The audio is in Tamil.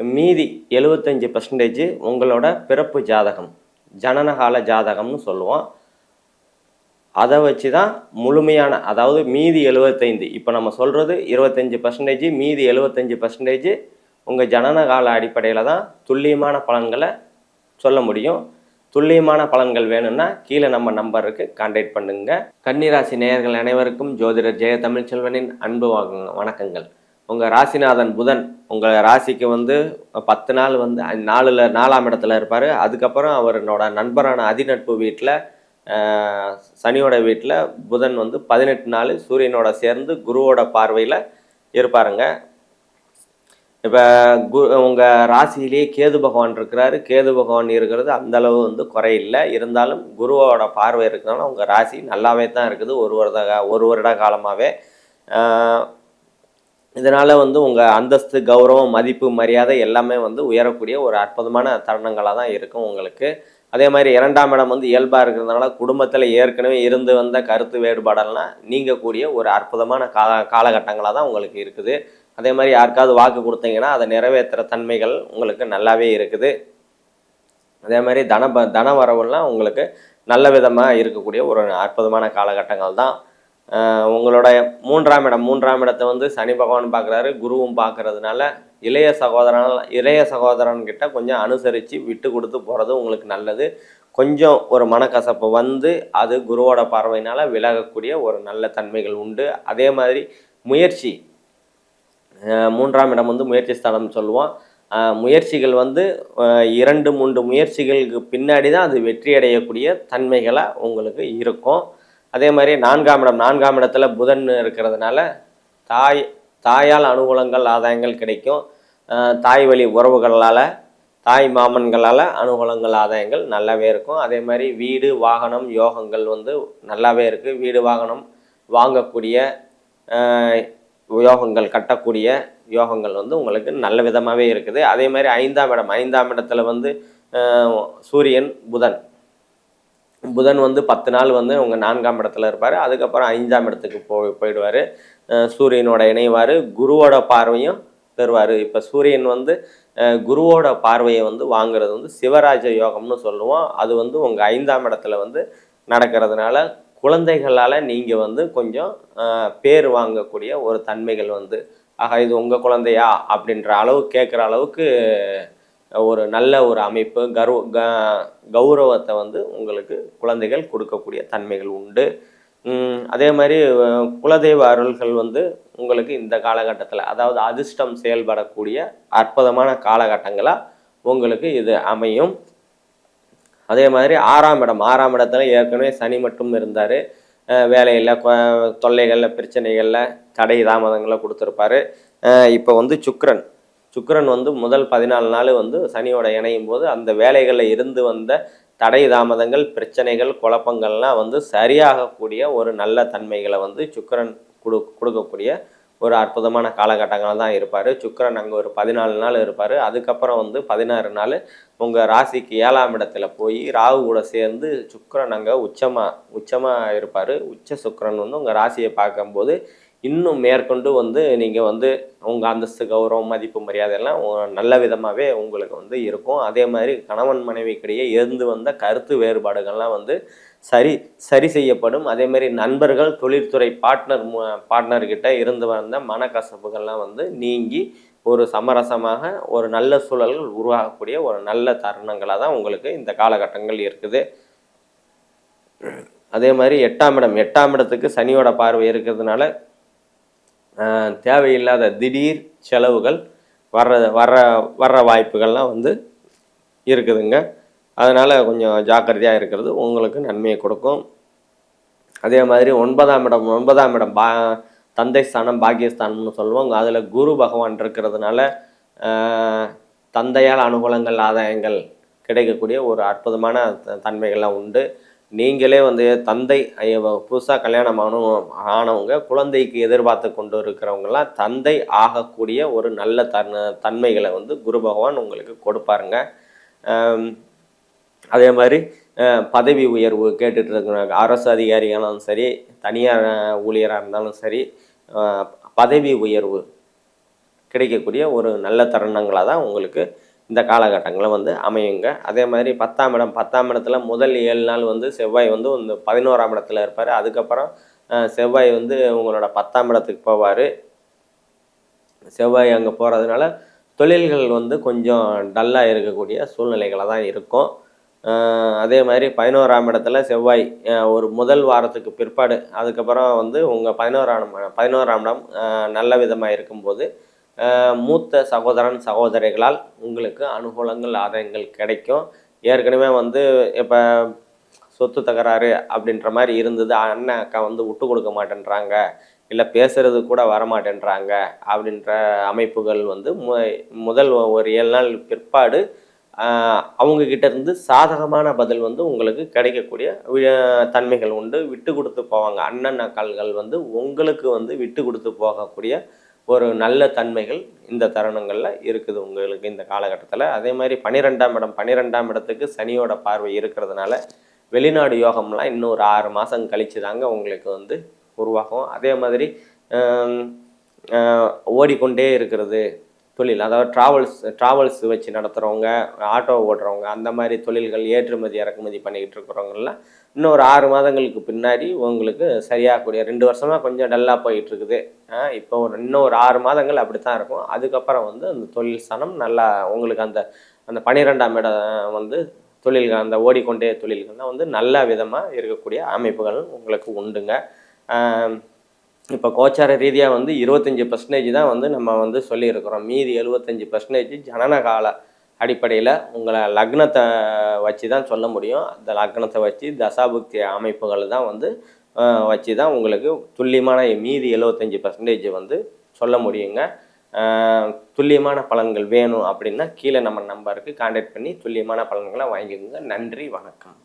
மீதி எழுபத்தஞ்சி பர்சன்டேஜ் உங்களோட பிறப்பு ஜாதகம் ஜனனகால ஜாதகம்னு சொல்லுவோம். அதை வச்சு தான் முழுமையான அதாவது மீதி எழுபத்தைந்து இப்போ நம்ம சொல்கிறது இருபத்தஞ்சி பர்சன்டேஜ் மீதி எழுபத்தஞ்சி பர்சன்டேஜ் உங்கள் ஜனனகால அடிப்படையில் தான் துல்லியமான பலன்களை சொல்ல முடியும். துல்லியமான பலன்கள் வேணும்னா கீழே நம்ம நம்பருக்கு கான்டாக்ட் பண்ணுங்க. கன்னிராசி நேயர்கள் அனைவருக்கும் ஜோதிடர் ஜெய தமிழ்ச்செல்வனின் அன்பு வணக்கங்கள். உங்கள் ராசிநாதன் புதன் உங்கள் ராசிக்கு வந்து பத்து நாள் வந்து நாலில் நாலாம் இடத்துல இருப்பார். அதுக்கப்புறம் அவரோட நண்பரான அதிநட்பு வீட்டில் சனியோட வீட்டில் புதன் வந்து பதினெட்டு நாள் சூரியனோட சேர்ந்து குருவோட பார்வையில் இருப்பாருங்க. இப்போ கு உங்கள் ராசியிலேயே கேது பகவான் இருக்கிறாரு. கேது பகவான் இருக்கிறது அந்தளவு வந்து குறையில்லை. இருந்தாலும் குருவோட பார்வை இருக்கிறனால உங்கள் ராசி நல்லாவே தான் இருக்குது. ஒரு வருட ஒரு வருட காலமாகவே இதனால் வந்து உங்கள் அந்தஸ்து கௌரவம் மதிப்பு மரியாதை எல்லாமே வந்து உயரக்கூடிய ஒரு அற்புதமான தருணங்களாக தான் இருக்கும் உங்களுக்கு. அதே மாதிரி இரண்டாம் இடம் வந்து இயல்பாக இருக்கிறதுனால குடும்பத்தில் ஏற்கனவே இருந்து வந்த கருத்து வேறுபாடெல்லாம் நீங்கக்கூடிய ஒரு அற்புதமான கால காலகட்டங்களாக தான் உங்களுக்கு இருக்குது. அதே மாதிரி யாருக்காவது வாக்கு கொடுத்தீங்கன்னா அதை நிறைவேற்றுற தன்மைகள் உங்களுக்கு நல்லாவே இருக்குது. அதே மாதிரி தன ப- தன வரவுலாம் உங்களுக்கு நல்ல விதமாக இருக்கக்கூடிய ஒரு அற்புதமான காலகட்டங்கள் தான் உங்களோட மூன்றாம் இடம் மூன்றாம் இடத்தை வந்து சனி பகவான் பார்க்குறாரு. குருவும் பார்க்கறதுனால இளைய சகோதரன் இளைய சகோதரன்கிட்ட கொஞ்சம் அனுசரித்து விட்டு கொடுத்து போகிறது உங்களுக்கு நல்லது. கொஞ்சம் ஒரு மனக்கசப்பு வந்து அது குருவோட பார்வையினால் விலகக்கூடிய ஒரு நல்ல தன்மைகள் உண்டு. அதே மாதிரி முயற்சி மூன்றாம் இடம் வந்து முயற்சி ஸ்தலம் சொல்லுவோம். முயற்சிகள் வந்து இரண்டு மூன்று முயற்சிகளுக்கு பின்னாடி தான் அது வெற்றி அடையக்கூடிய தன்மைகளாக உங்களுக்கு இருக்கும். அதே மாதிரி நான்காம் இடம் நான்காம் இடத்துல புதன் இருக்கிறதுனால தாய் தாயால் அனுகூலங்கள் ஆதாயங்கள் கிடைக்கும். தாய் வழி உறவுகளால் தாய் மாமன்களால் அனுகூலங்கள் ஆதாயங்கள் நல்லாவே இருக்கும். அதே மாதிரி வீடு வாகனம் யோகங்கள் வந்து நல்லாவே இருக்குது வீடு வாகனம் வாங்கக்கூடிய யோகங்கள் கட்டக்கூடிய யோகங்கள் வந்து உங்களுக்கு நல்ல விதமாகவே இருக்குது. அதே மாதிரி ஐந்தாம் இடம் ஐந்தாம் இடத்துல வந்து சூரியன் புதன். புதன் வந்து பத்து நாள் வந்து அவங்க நான்காம் இடத்துல இருப்பார். அதுக்கப்புறம் ஐந்தாம் இடத்துக்கு போய் போயிடுவார். சூரியனோட இணைவார். குருவோட பார்வையும் பெறுவார். இப்போ சூரியன் வந்து குருவோட பார்வையை வந்து வாங்குறது வந்து சிவராஜ யோகம்னு சொல்லுவோம். அது வந்து உங்கள் ஐந்தாம் இடத்துல வந்து நடக்கிறதுனால குழந்தைகளால் நீங்கள் வந்து கொஞ்சம் பேர் வாங்கக்கூடிய ஒரு தன்மைகள் வந்து ஆக இது உங்கள் குழந்தையா? அப்படின்ற அளவு கேட்குற அளவுக்கு ஒரு நல்ல ஒரு அமைப்பு கர்வ க கௌரவத்தை வந்து உங்களுக்கு குழந்தைகள் கொடுக்கக்கூடிய தன்மைகள் உண்டு. அதே மாதிரி குலதெய்வ அருள்கள் வந்து உங்களுக்கு இந்த காலகட்டத்தில் அதாவது அதிர்ஷ்டம் செயல்படக்கூடிய அற்புதமான காலகட்டங்களாக உங்களுக்கு இது அமையும். அதே மாதிரி ஆறாம் இடம் ஆறாம் இடத்துல ஏற்கனவே சனி மட்டும் இருந்தார். வேலையில் தொல்லைகளில் பிரச்சனைகளில் தடை தாமதங்களை கொடுத்துருப்பாரு. இப்போ வந்து சுக்ரன் சுக்கரன் வந்து முதல் பதினாலு நாள் வந்து சனியோட இணையும் போது அந்த வேலைகளில் இருந்து வந்த தடை தாமதங்கள் பிரச்சனைகள் குழப்பங்கள்லாம் வந்து சரியாகக்கூடிய ஒரு நல்ல தன்மைகளை வந்து சுக்கரன் கொடு கொடுக்கக்கூடிய ஒரு அற்புதமான காலகட்டங்கள் தான் இருப்பார். சுக்கிரன் அங்கே ஒரு பதினாலு நாள் இருப்பார். அதுக்கப்புறம் வந்து பதினாறு நாள் உங்கள் ராசிக்கு ஏழாம் இடத்துல போய் ராகு கூட சேர்ந்து சுக்கரன் அங்கே உச்சமாக உச்சமாக இருப்பார். உச்ச சுக்கிரன் வந்து உங்கள் ராசியை பார்க்கும்போது இன்னும் மேற்கொண்டு வந்து நீங்கள் வந்து உங்கள் அந்தஸ்து கௌரவம் மதிப்பு மரியாதை எல்லாம் நல்ல விதமாகவே உங்களுக்கு வந்து இருக்கும். அதே மாதிரி கணவன் மனைவிக்கிடையே இருந்து வந்த கருத்து வேறுபாடுகள்லாம் வந்து சரி சரி செய்யப்படும். அதே மாதிரி நண்பர்கள் தொழில்துறை பார்ட்னர் பார்ட்னர்கிட்ட இருந்து வந்த மனக்கசப்புகள்லாம் வந்து நீங்கி ஒரு சமரசமாக ஒரு நல்ல சூழல்கள் உருவாகக்கூடிய ஒரு நல்ல தருணங்களாக தான் உங்களுக்கு இந்த காலகட்டங்கள் இருக்குது. அதே மாதிரி எட்டாம் இடம் எட்டாம் இடத்துக்கு சனியோட பார்வை இருக்கிறதுனால தேவையில்லாத திடீர் செலவுகள் வர்ற வர்ற வர்ற வாய்ப்புகள்லாம் வந்து இருக்குதுங்க. அதனால் கொஞ்சம் ஜாக்கிரதையாக இருக்கிறது உங்களுக்கு நன்மையை கொடுக்கும். அதே மாதிரி ஒன்பதாம் இடம் ஒன்பதாம் இடம் பா தந்தை ஸ்தானம் பாக்கியஸ்தானம்னு சொல்லுவோம் அதில் குரு பகவான் இருக்கிறதுனால தந்தையால் அனுகூலங்கள் ஆதாயங்கள் கிடைக்கக்கூடிய ஒரு அற்புதமான த- தன்மைகள்லாம் உண்டு. நீங்களே வந்து தந்தை புதுசாக கல்யாணம் ஆனும் ஆனவங்க குழந்தைக்கு எதிர்பார்த்து கொண்டு இருக்கிறவங்கலாம் தந்தை ஆகக்கூடிய ஒரு நல்ல தன் தன்மைகளை வந்து குரு பகவான் உங்களுக்கு கொடுப்பாருங்க. அதே மாதிரி பதவி உயர்வு கேட்டுட்டு இருக்கிறாங்க அரசு அதிகாரியானாலும் சரி தனியார் ஊழியராக இருந்தாலும் சரி பதவி உயர்வு கிடைக்கக்கூடிய ஒரு நல்ல தருணங்களாக தான் உங்களுக்கு இந்த காலகட்டங்களில் வந்து அமையுங்க. அதே மாதிரி பத்தாம் இடம் பத்தாம் இடத்துல முதல் ஏழு நாள் வந்து செவ்வாய் வந்து இந்த பதினோராம் இடத்துல இருப்பார். அதுக்கப்புறம் செவ்வாய் வந்து உங்களோட பத்தாம் இடத்துக்கு போவார். செவ்வாய் அங்கே போகிறதுனால தொழில்கள் வந்து கொஞ்சம் டல்லாக இருக்கக்கூடிய சூழ்நிலைகளாக தான் இருக்கும். அதே மாதிரி பதினோராம் இடத்துல செவ்வாய் ஒரு முதல் வாரத்துக்கு பிற்பாடு அதுக்கப்புறம் வந்து உங்கள் பதினோராம் பதினோராம் இடம் நல்ல விதமாக இருக்கும்போது மூத்த சகோதரன் சகோதரிகளால் உங்களுக்கு அனுகூலங்கள் ஆதாயங்கள் கிடைக்கும். ஏற்கனவே வந்து இப்போ சொத்து தகராறு அப்படின்ற மாதிரி இருந்தது. அண்ணன் அக்கா வந்து விட்டு கொடுக்க மாட்டேன்றாங்க. இல்லை பேசுறது கூட வரமாட்டேன்றாங்க அப்படின்ற அமைப்புகள் வந்து மு முதல் ஒரு ஏழு நாள் பிற்பாடு அவங்க இருந்து சாதகமான பதில் வந்து உங்களுக்கு கிடைக்கக்கூடிய தன்மைகள் உண்டு. விட்டு கொடுத்து போவாங்க. அண்ணன் அக்கால்கள் வந்து உங்களுக்கு வந்து விட்டு கொடுத்து போகக்கூடிய ஒரு நல்ல தன்மைகள் இந்த தருணங்களில் இருக்குது உங்களுக்கு இந்த காலகட்டத்தில். அதே மாதிரி பன்னிரெண்டாம் இடம் பன்னிரெண்டாம் இடத்துக்கு சனியோட பார்வை இருக்கிறதுனால வெளிநாடு யோகம்லாம் இன்னும் ஒரு ஆறு மாதம் கழிச்சு தாங்க உங்களுக்கு வந்து உருவாகும். அதே மாதிரி ஓடிக்கொண்டே இருக்கிறது தொழில் அதாவது ட்ராவல்ஸ் ட்ராவல்ஸ் வச்சு நடத்துகிறவங்க ஆட்டோ ஓட்டுறவங்க அந்த மாதிரி தொழில்கள் ஏற்றுமதி இறக்குமதி பண்ணிக்கிட்டு இருக்கிறவங்கலாம் இன்னும் ஒரு ஆறு மாதங்களுக்கு பின்னாடி உங்களுக்கு சரியாகக்கூடிய ரெண்டு வருஷமாக கொஞ்சம் டல்லாக போயிட்டுருக்குது. இப்போ ஒரு இன்னும் ஒரு ஆறு மாதங்கள் அப்படி தான் இருக்கும். அதுக்கப்புறம் வந்து அந்த தொழில் சனம் நல்லா உங்களுக்கு அந்த அந்த பன்னிரெண்டாம் இடம் வந்து தொழில்கள் அந்த ஓடிக்கொண்டே தொழில்கள்லாம் வந்து நல்ல விதமாக இருக்கக்கூடிய அமைப்புகள் உங்களுக்கு உண்டுங்க. இப்போ கோச்சார ரீதியாக வந்து இருபத்தஞ்சி பர்சன்டேஜ் தான் வந்து நம்ம வந்து சொல்லியிருக்கிறோம். மீதி எழுபத்தஞ்சி பர்சன்டேஜ் ஜனன கால அடிப்படையில் உங்களை லக்னத்தை வச்சு தான் சொல்ல முடியும். அந்த லக்னத்தை வச்சு தசாபுக்தி அமைப்புகள் தான் வந்து வச்சு தான் உங்களுக்கு துல்லியமான மீதி எழுபத்தஞ்சி பர்சன்டேஜ் வந்து சொல்ல முடியுங்க. துல்லியமான பலன்கள் வேணும் அப்படின்னா கீழே நம்ம நம்பருக்கு காண்டாக்ட் பண்ணி துல்லியமான பலன்களை வாங்கிக்கோங்க. நன்றி வணக்கம்.